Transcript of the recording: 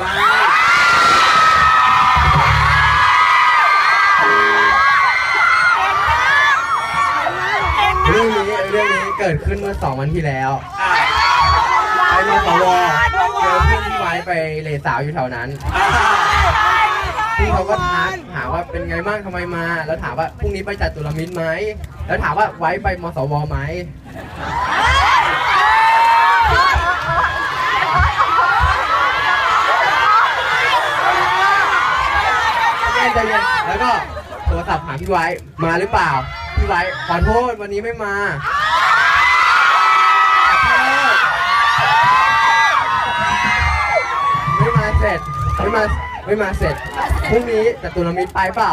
บ้างเรื่องนี้เรื่องนี้เกิดขึ้นเมื่อสองวันที่แล้วอะไปมาสวเจอเพื่อนที่ไว้ไปเลสาวอยู่แถวนั้น อะพี่เขาก็ทักถามว่าเป็นไงบ้างทำไมมา แล้วถามว่าพรุ่งนี้ไปจัดตุลมิตรไหม แล้วถามว่าไว้ไปมสวไหม ใจเย็นแล้วก็โทรศัพท์หาพี่ไว้มาหรือเปล่า พี่ไว้ขอโทษวันนี้ไม่มาไม่มาเสร็จไม่มาไม่มาเสร็จพรุ่งนี้แตุรมิตรไปเปล่า